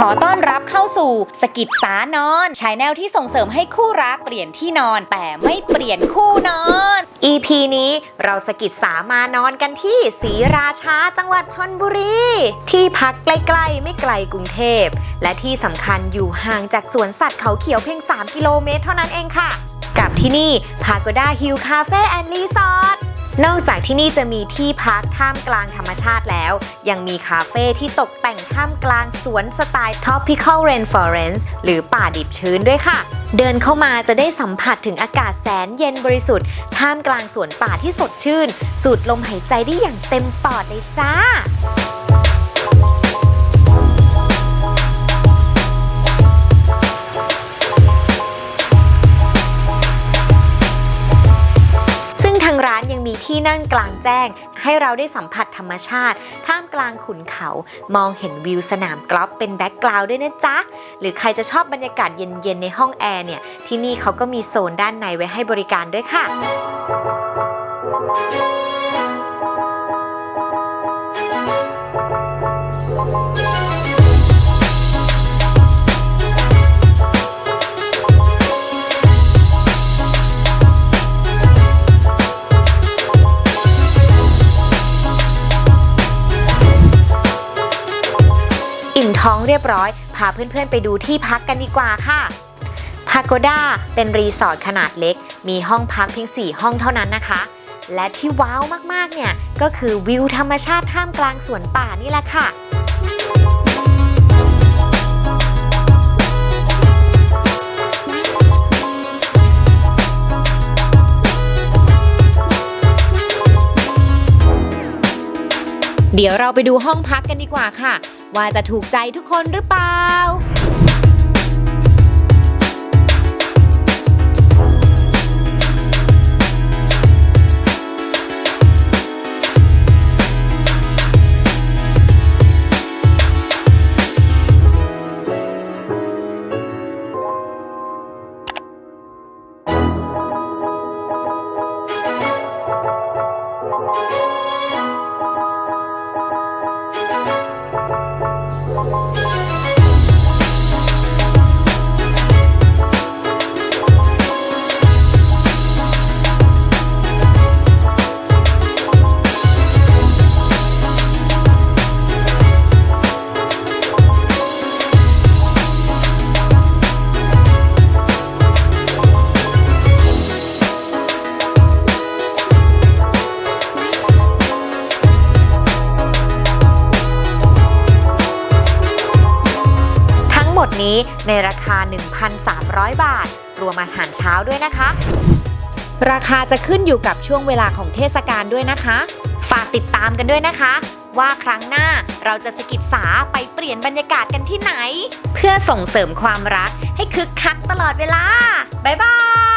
ขอต้อนรับเข้าสู่สกิดสานอนชายแนวที่ส่งเสริมให้คู่รักเปลี่ยนที่นอนแต่ไม่เปลี่ยนคู่นอน EP นี้เราสกิดสามานอนกันที่ศรีราชาจังหวัดชนบุรี ที่พักใกล้ๆ ไม่ไกลกรุงเทพ และที่สำคัญอยู่ห่างจากสวนสัตว์เขาเขียวเพียง 3 กิโลเมตรเท่านั้นเองค่ะ กับที่นี่ Pagoda Hill Cafe and Resort นอ นอกจากที่นี่จะมีที่พักท่ามกลางธรรมชาติแล้ว ยังมีคาเฟ่ที่ตกแต่งท่ามกลางสวนสไตล์ Tropical Rainforest หรือป่าดิบชื้นด้วยค่ะ เดินเข้ามาจะได้สัมผัสถึงอากาศแสนเย็นบริสุทธิ์ ท่ามกลางสวนป่าที่สดชื่น สูดลมหายใจได้อย่างเต็มปอดเลยจ้า ที่นั่งกลางแจ้ง ให้เราได้สัมผัสธรรมชาติ ท่ามกลางขุนเขา มองเห็นวิวสนามกอล์ฟเป็นแบ็กกราวด์ด้วยนะจ๊ะ หรือใครจะชอบบรรยากาศเย็นๆในห้องแอร์เนี่ย ที่นี่เขาก็มีโซนด้านในไว้ให้บริการด้วยค่ะ ท้องเรียบร้อย พาเพื่อนๆไปดูที่พักกันดีกว่าค่ะพาโกด้าเป็นรีสอร์ทขนาดเล็ก มีห้องพักเพียง 4 ห้องเท่านั้นนะคะ และที่ว้าวมากๆเนี่ย ก็คือวิวธรรมชาติท่ามกลางสวนป่านี่แหละค่ะ เดี๋ยวเราไปดูห้องพักกันดีกว่าค่ะ ว่าจะถูกใจทุกคนหรือเปล่า ทั้ง นี้ในราคา 1,300 บาท รวมอาหารเช้าด้วยนะคะ ราคาจะขึ้นอยู่กับช่วงเวลาของเทศกาลด้วยนะคะ ฝากติดตามกันด้วยนะคะ ว่าครั้งหน้าเราจะสกิดสาไปเปลี่ยนบรรยากาศกันที่ไหน เพื่อส่งเสริมความรักให้คึกคักตลอดเวลา บ๊ายบาย